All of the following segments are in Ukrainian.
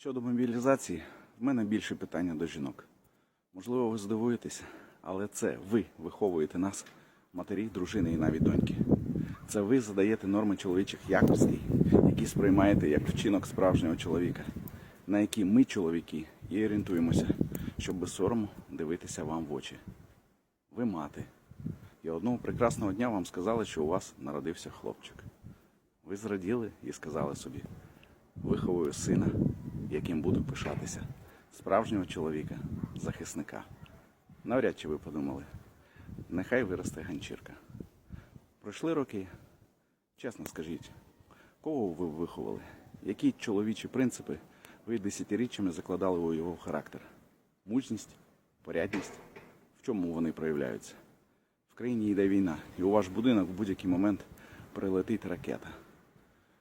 Щодо мобілізації, в мене більше питання до жінок. Можливо, ви здивуєтеся, але це ви виховуєте нас, матері, дружини і навіть доньки. Це ви задаєте норми чоловічих якостей, які сприймаєте як вчинок справжнього чоловіка, на які ми, чоловіки, і орієнтуємося, щоб без сорому дивитися вам в очі. Ви мати. І одного прекрасного дня вам сказали, що у вас народився хлопчик. Ви зраділи і сказали собі: виховую сина, яким буду пишатися, справжнього чоловіка, захисника. Навряд чи ви подумали, нехай виросте ганчірка. Пройшли роки. Чесно скажіть, кого ви виховали? Які чоловічі принципи ви десятиріччями закладали у його характер? Мужність, порядність? В чому вони проявляються? В країні йде війна, і у ваш будинок в будь-який момент прилетить ракета.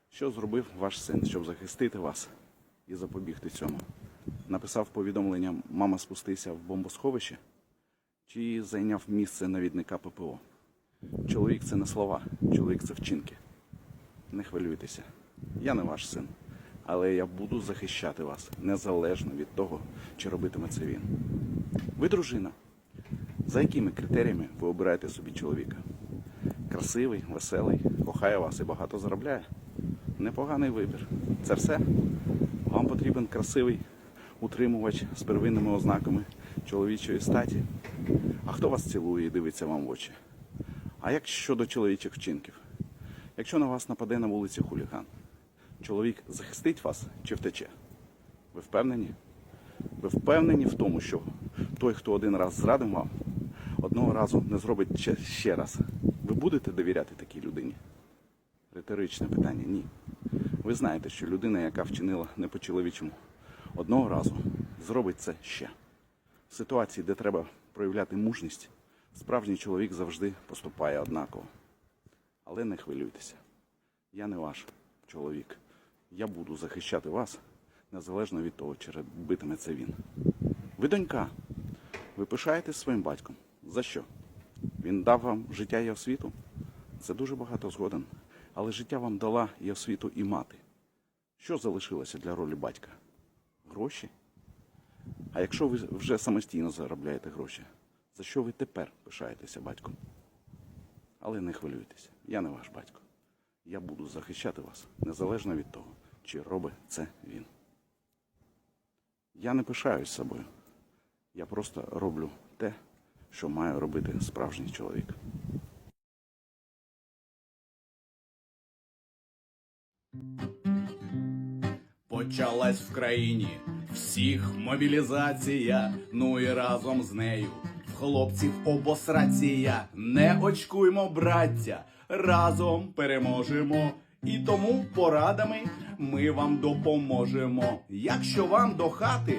Що зробив ваш син, щоб захистити вас і запобігти цьому? Написав повідомлення Мама спустися в бомбосховище чи зайняв місце навідника ППО? Чоловік це не слова, чоловік це вчинки. Не хвилюйтеся, я не ваш син, але я буду захищати вас незалежно від того, чи робитиме це він. Ви дружина. За якими критеріями ви обираєте собі чоловіка? Красивий, веселий, кохає вас і багато заробляє? Непоганий вибір. Це все? Вам потрібен красивий утримувач з первинними ознаками чоловічої статі? А хто вас цілує і дивиться вам в очі? А як щодо чоловічих вчинків? Якщо на вас нападе на вулиці хуліган, чоловік захистить вас чи втече? Ви впевнені? Ви впевнені в тому, що той, хто один раз зрадив вам, одного разу не зробить ще, раз. Ви будете довіряти такій людині? Риторичне питання ні. Ви знаєте, що людина, яка вчинила не по-чоловічому, одного разу зробить це ще. В ситуації, де треба проявляти мужність, справжній чоловік завжди поступає однаково. Але не хвилюйтеся. Я не ваш чоловік. Я буду захищати вас незалежно від того, чи битиме це він. Ви донька. Ви пишаєтесь своїм батьком. За що? Він дав вам життя і освіту? Це дуже багато згоден. Але життя вам дала і освіту, і мати. Що залишилося для ролі батька? Гроші? А якщо ви вже самостійно заробляєте гроші, за що ви тепер пишаєтеся батьком? Але не хвилюйтеся, я не ваш батько. Я буду захищати вас незалежно від того, чи робить це він. Я не пишаюсь собою. Я просто роблю те, що має робити справжній чоловік. Почалась в країні всіх мобілізація, ну і разом з нею в хлопців обосрація. Не очкуймо, браття, разом переможемо. І тому порадами ми вам допоможемо. Якщо вам до хати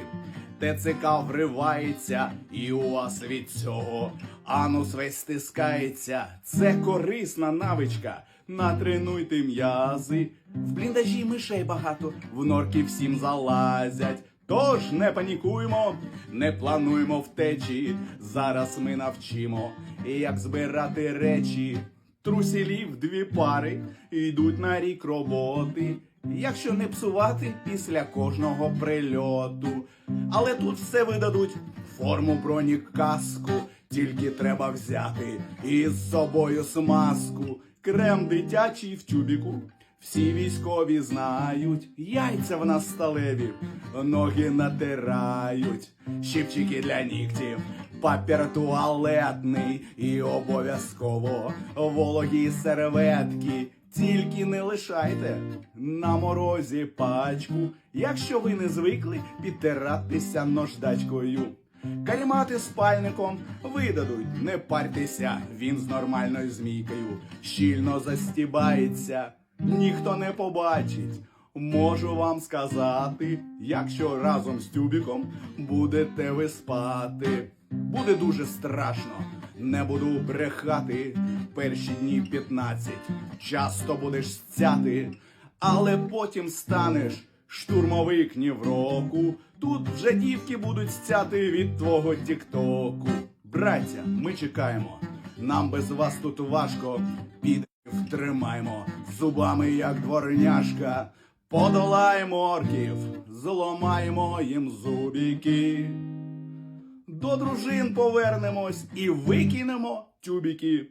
ТЦК вривається, і у вас від цього анус весь стискається. Це корисна навичка. Натренуйте м'язи. В бліндажі мишей багато, в норки всім залазять. Тож не панікуємо, не плануємо втечі. Зараз ми навчимо, як збирати речі. Трусілів дві пари йдуть на рік роботи. Якщо не псувати після кожного прильоту. Але тут все видадуть форму бронік каску. Тільки треба взяти із собою смазку. Крем дитячий в тюбіку. Всі військові знають, яйця в нас сталеві, ноги натирають, щипчики для нігтів, папір туалетний і обов'язково вологі серветки. Тільки не лишайте на морозі пачку, якщо ви не звикли підтиратися нождачкою. Кальмати спальником видадуть, не парьтеся, він з нормальною змійкою щільно застібається, ніхто не побачить. Можу вам сказати, якщо разом з тюбіком будете ви спати. Буде дуже страшно, не буду брехати. Перші дні 15 часто будеш стяти, але потім станеш штурмовик ні в року. Тут вже дівки будуть стяти від твого тіктоку. Браття, ми чекаємо. Нам без вас тут важко. Піде втримаймо зубами, як дворняшка. Подолаємо орків, зламаємо їм зубіки. До дружин повернемось і викинемо тюбіки.